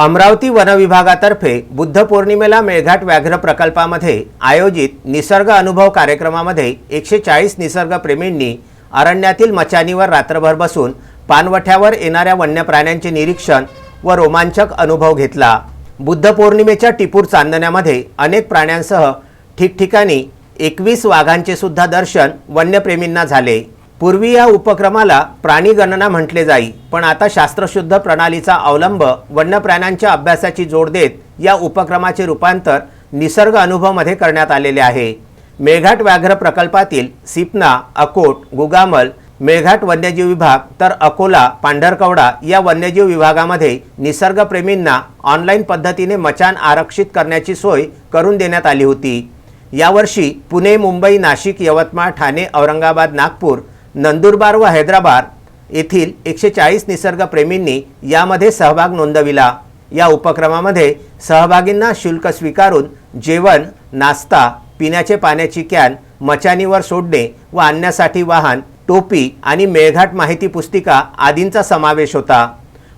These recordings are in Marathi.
अमरावती वनविभागातर्फे बुद्ध पौर्णिमेला मेळघाट व्याघ्र प्रकल्पामध्ये आयोजित निसर्ग अनुभव कार्यक्रमामध्ये एकशे चाळीस निसर्गप्रेमींनी अरण्यातील मचानीवर रात्रभर बसून पानवठ्यावर येणाऱ्या वन्य प्राण्यांचे निरीक्षण व रोमांचक अनुभव घेतला. बुद्ध पौर्णिमेच्या टिपूर चांदण्यामध्ये अनेक प्राण्यांसह ठिकठिकाणी एकवीस वाघांचे सुद्धा दर्शन वन्यप्रेमींना झाले. पूर्वी या उपक्रमाला प्राणी गणना म्हटले जाई पण आता शास्त्रशुद्ध प्रणालीचा अवलंब वन्य प्राण्यांच्या अभ्यासाची जोड देत या उपक्रमाचे रूपांतर निसर्ग अनुभवमध्ये करण्यात आलेले आहे. मेळघाट व्याघ्र प्रकल्पातील सिपना अकोट गुगामल मेळघाट वन्यजीव विभाग तर अकोला पांढरकवडा या वन्यजीव विभागामध्ये निसर्गप्रेमींना ऑनलाईन पद्धतीने मचान आरक्षित करण्याची सोय करून देण्यात आली होती. यावर्षी पुणे मुंबई नाशिक यवतमाळ ठाणे औरंगाबाद नागपूर नंदुरबार व हैदराबाद येथील एकशे चाळीस निसर्गप्रेमींनी यामध्ये सहभाग नोंदविला. या उपक्रमामध्ये सहभागींना शुल्क स्वीकारून जेवण नाश्ता पिण्याचे पाण्याची कॅन मचानीवर सोडणे व आणण्यासाठी वाहन टोपी आणि मेळघाट माहिती पुस्तिका आदींचा समावेश होता.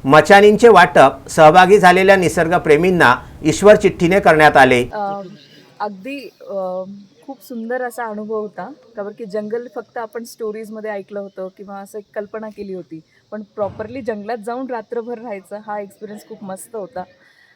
मचानींचे वाटप सहभागी झालेल्या निसर्गप्रेमींना ईश्वर चिठ्ठीने करण्यात आले. अगदी खूप सुंदर असा अनुभव होता. कारण की जंगल फक्त आपण स्टोरीजमध्ये ऐकलं होतं किंवा असं एक कल्पना केली होती. पण प्रॉपरली जंगलात जाऊन रात्रभर राहायचं हा एक्सपिरियन्स खूप मस्त होता.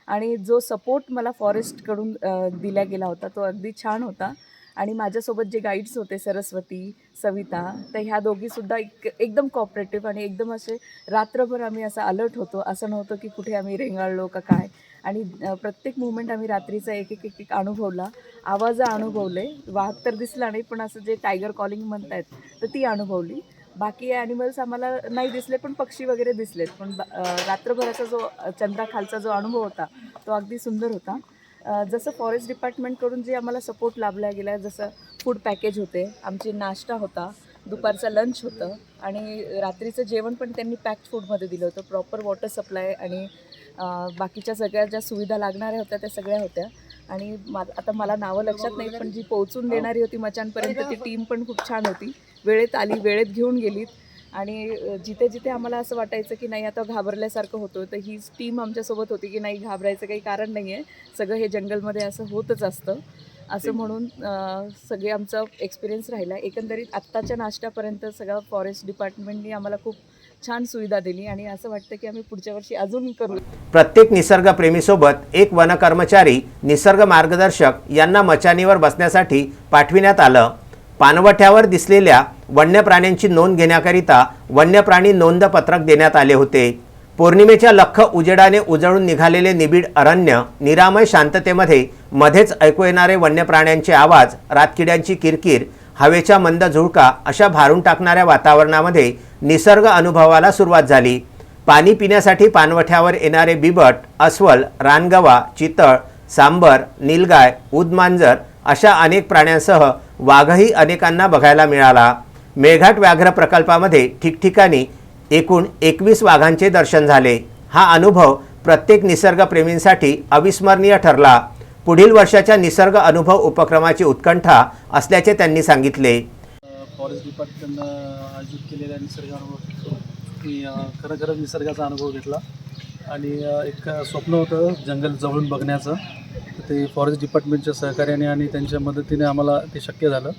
आणि जो सपोर्ट मला फॉरेस्टकडून दिला गेला होता तो अगदी छान होता. आणि माझ्यासोबत जे गाईड्स होते सरस्वती सविता तर ह्या दोघीसुद्धा एक एकदम कॉपरेटिव्ह आणि एकदम असे रात्रभर आम्ही असं अलर्ट होतो. असं नव्हतं की कुठे आम्ही रेंगाळलो का काय. आणि प्रत्येक मुवमेंट आम्ही रात्रीचा एक एक एक एक अनुभवला. आवाज अनुभवले. वाघ तर दिसला नाही पण असं जे टायगर कॉलिंग म्हणतायत तर ती अनुभवली. बाकी ॲनिमल्स आम्हाला नाही दिसले पण पक्षी वगैरे दिसलेत. पण ब- रात्रभराचा जो चंद्राखालचा जो अनुभव होता तो अगदी सुंदर होता. जसं फॉरेस्ट डिपार्टमेंटकडून जे आम्हाला सपोर्ट लाभला गेला जसं फूड पॅकेज होते आमची नाश्ता होता दुपारचा लंच होतं आणि रात्रीचं जेवण पण त्यांनी पॅक्ड फूडमध्ये दिलं होतं. प्रॉपर वॉटर सप्लाय आणि बाकीच्या सगळ्या ज्या सुविधा लागणाऱ्या होत्या त्या सगळ्या होत्या. आणि मा आता मला नावं लक्षात नाही पण जी पोहोचून देणारी होती मचांपर्यंत ती टीम पण खूप छान होती. वेळेत आली वेळेत घेऊन गेलीत. आणि जिथे जिथे आम्हाला असं वाटायचं की नाही आता घाबरल्यासारखं होतं तर ही टीम आमच्यासोबत होती की नाही घाबरायचं काही कारण नाही आहे. सगळं हे जंगलमध्ये असं होतच असतं. असं म्हणून सगळे आमचा एक्सपिरियन्स राहिला. एकंदरीत आत्ताच्या नाश्त्यापर्यंत सगळं फॉरेस्ट डिपार्टमेंटनी आम्हाला खूप छान सुविधा दिली आणि असं वाटतं की आम्ही पुढच्या वर्षी अजून करू. प्रत्येक निसर्गप्रेमीसोबत एक वनकर्मचारी निसर्ग मार्गदर्शक यांना मचानीवर बसण्यासाठी पाठविण्यात आलं. पानवठ्यावर दिसलेल्या वन्य प्राण्यांची नोंद घेण्याकरिता वन्यप्राणी नोंद पत्रक देण्यात आले होते. पौर्णिमेच्या लख उजेडाने उजळून निघालेले निबिड अरण्य निरामय शांततेमध्ये मध्येच ऐकू येणारे वन्य प्राण्यांचे आवाज रातकिड्यांची किरकिर हवेच्या मंद झुळका अशा भारून टाकणाऱ्या वातावरणामध्ये निसर्ग अनुभवाला सुरुवात झाली. पाणी पिण्यासाठी पानवठ्यावर येणारे बिबट अस्वल रानगवा चितळ सांबर नीलगाय उदमांजर अशा अनेक प्राण्यांसह वाघही अनेकांना बघायला मिळाला. मेळघाट व्याघ्र प्रकल्पामध्ये ठिकठिकाणी एकूण एकवीस वाघांचे दर्शन झाले. हा अनुभव प्रत्येक निसर्गप्रेमींसाठी अविस्मरणीय ठरला. पुढील वर्षाच्या निसर्ग अनुभव उपक्रमाची उत्कंठा असल्याचे त्यांनी सांगितले. फॉरेस्ट डिपार्टमेंटनं आयोजित केलेल्या निसर्ग अनुभव मी खरं खरंच निसर्गाचा अनुभव घेतला. आणि एक स्वप्न होतं जंगल जवळून बघण्याचं. तर ते फॉरेस्ट डिपार्टमेंटच्या सहकार्याने आणि त्यांच्या मदतीने आम्हाला ते शक्य झालं.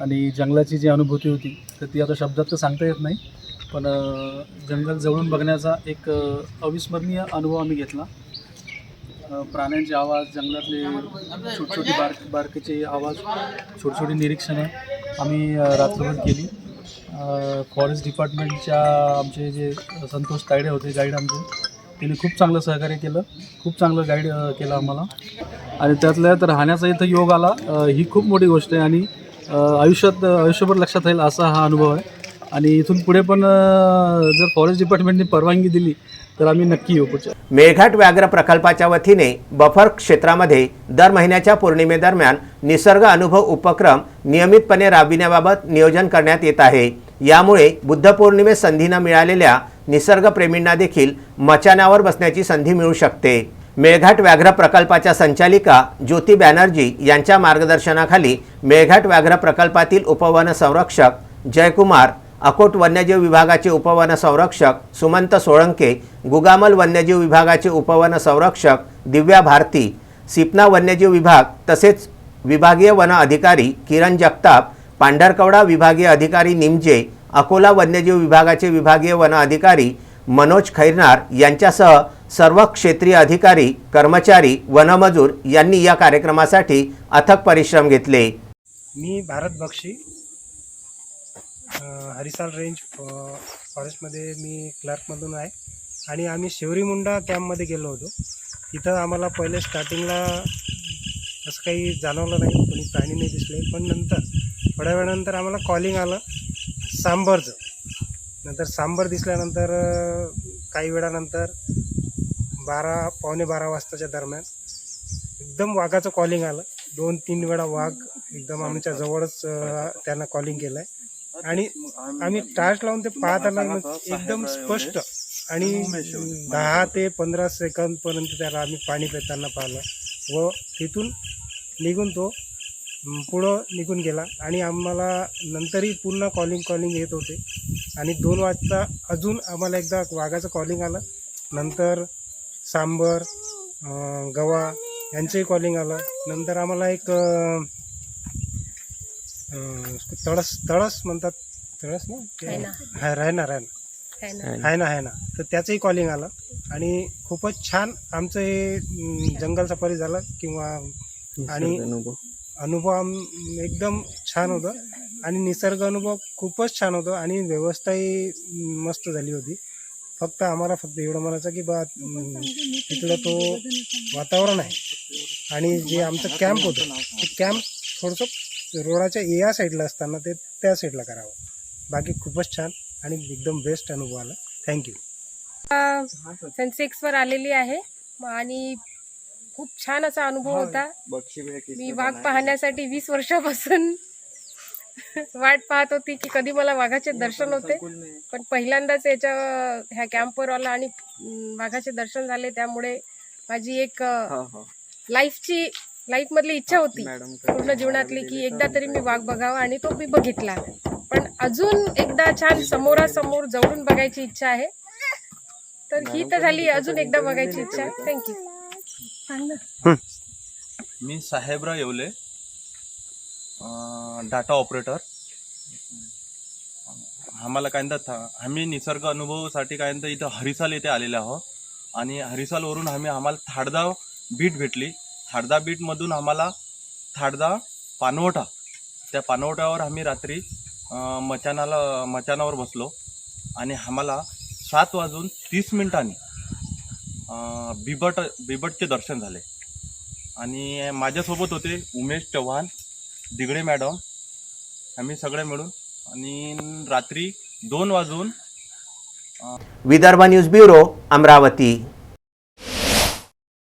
आणि जंगलाची जी अनुभूती होती तर ती आता शब्दात तर सांगता येत नाही. पण जंगल जवळून बघण्याचा एक अविस्मरणीय अनुभव आम्ही घेतला. प्राण्यांचे आवाज जंगलातले छोटी छोटी बार बारकेचे आवाज छोटी छोटी निरीक्षणं आम्ही रात्रभर केली. फॉरेस्ट डिपार्टमेंटच्या आमचे जे संतोष तायडे होते गाईड आमचे त्यांनी खूप चांगलं सहकार्य केलं. खूप चांगलं गाईड केलं आम्हाला. आणि त्यातल्या तर राहण्याचा इथं योग आला. ही खूप मोठी गोष्ट आहे आणि आयुष्यात आयुष्यभर लक्षात राहील असा हा अनुभव आहे. आणि इथून पुढे पण जर फॉरेस्ट डिपार्टमेंटने परवानगी दिली तर आम्ही नक्की येऊ पुढच्या. मेळघाट व्याघ्र प्रकल्पाच्या वतीने बफर क्षेत्रामध्ये दर महिन्याच्या पौर्णिमेदरम्यान निसर्ग अनुभव उपक्रम नियमितपणे राबविण्याबाबत नियोजन करण्यात येत आहे. यामुळे बुद्ध पौर्णिमेस संधी मिळालेल्या निसर्गप्रेमींना देखील मचानावर बसण्याची संधी मिळू शकते. मेळघाट व्याघ्र प्रकल्पाच्या संचालिका ज्योती बॅनर्जी यांच्या मार्गदर्शनाखाली मेळघाट व्याघ्र प्रकल्पातील उपवन संरक्षक जयकुमार अकोट वन्यजीव विभागाचे उपवन संरक्षक सुमंत सोळंके गुगामल वन्यजीव विभागाचे उपवन संरक्षक दिव्या भारती सिपना वन्यजीव विभाग तसेच विभागीय वन अधिकारी किरण जगताप पांढरकवडा विभागीय अधिकारी निमजे अकोला वन्यजीव विभागाचे विभागीय वन अधिकारी मनोज खैरनार यांच्यासह सर्व क्षेत्रीय अधिकारी कर्मचारी वनमजूर यांनी या कार्यक्रमासाठी अथक परिश्रम घेतले. मी भारत बक्षी हरिसाल रेंज फॉरेस्टमध्ये मी क्लार्कमधून आहे. आणि आम्ही शिवरीमुंडा कॅम्पमध्ये गेलो होतो. तिथं आम्हाला पहिले स्टार्टिंगला असं काही जाणवलं नाही कोणी प्राणी नाही दिसले. पण नंतर थोड्या वेळानंतर आम्हाला कॉलिंग आलं सांबरचं. नंतर सांबर दिसल्यानंतर काही वेळानंतर बारा पावणे बारा वाजताच्या दरम्यान एकदम वाघाचं कॉलिंग आलं. दोन तीन वेळा वाघ एकदम आमच्या जवळच त्यांना कॉलिंग केलं आहे आणि आम्ही टार्च लावून ते पाहताना एकदम स्पष्ट. आणि दहा ते पंधरा सेकंद पर्यंत त्याला आम्ही पाणी पिताना पाहिलं व तिथून निघून तो पुढं निघून गेला. आणि आम्हाला नंतरही पुन्हा कॉलिंग कॉलिंग येत होते. आणि दोन वाजता अजून आम्हाला एकदा वाघाचं कॉलिंग आलं. नंतर सांबर गवा यांचंही कॉलिंग आलं. नंतर आम्हाला एक अं, तळस तळस म्हणतात. तळस ना? रायना. हा रायना रायना है ना. आहे ना. आहे ना तर त्याचंही कॉलिंग आलं. आणि खूपच छान आमचं हे जंगल सफारी झालं किंवा आणि अनुभव. आम एकदम छान होतं. आणि निसर्ग अनुभव खूपच छान होतं. आणि व्यवस्थाही मस्त झाली होती. फक्त आम्हाला फक्त एवढं म्हणायचं की बा तिथलं तो वातावरण आहे. आणि जे आमचं कॅम्प होतं ते कॅम्प थोडंसं रोडाच्या या साईडला असताना ते त्या साईडला करावं. बाकी खूपच छान आणि एकदम बेस्ट अनुभव आला. थँक्यू सेन्सेक्स वर आलेली आहे. आणि खूप छान असा अनुभव होता. मी वाघ पाहण्यासाठी वीस वर्षापासून वाट पाहत होती की कधी मला वाघाचे दर्शन होते. पण पहिल्यांदाच याच्या ह्या कॅम्पवर आला आणि वाघाचे दर्शन झाले. त्यामुळे माझी एक लाईफची लाईफ मधली इच्छा होती पूर्ण जीवनातली की एकदा तरी मी वाघ बघावा आणि तो मी बघितला. पण अजून एकदा छान समोरासमोर जवळून बघायची इच्छा आहे. तर ही तर झाली अजून एकदा बघायची इच्छा. आहे थँक्यू मी साहेबराव येवले डाटा ऑपरेटर आम्हाला काय म्हणतात आम्ही निसर्ग अनुभवासाठी काय म्हणतात इथं हरिसाल येथे आलेले आहोत. आणि हरिसालवरून आम्ही आम्हाला थाडदा बीट भेटली. थाडदा बीटमधून आम्हाला थाडदा पानवटा त्या पानवट्यावर आम्ही रात्री मचानाला मचानावर बसलो आणि आम्हाला सात वाजून तीस मिनिटांनी बिबट बिबटचे दर्शन झाले. आणि माझ्यासोबत होते उमेश चव्हाण दिगडे मॅडम आम्ही सगळे मिळून आणि रात्री दोन वाजून विदर्भ न्यूज ब्युरो अमरावती.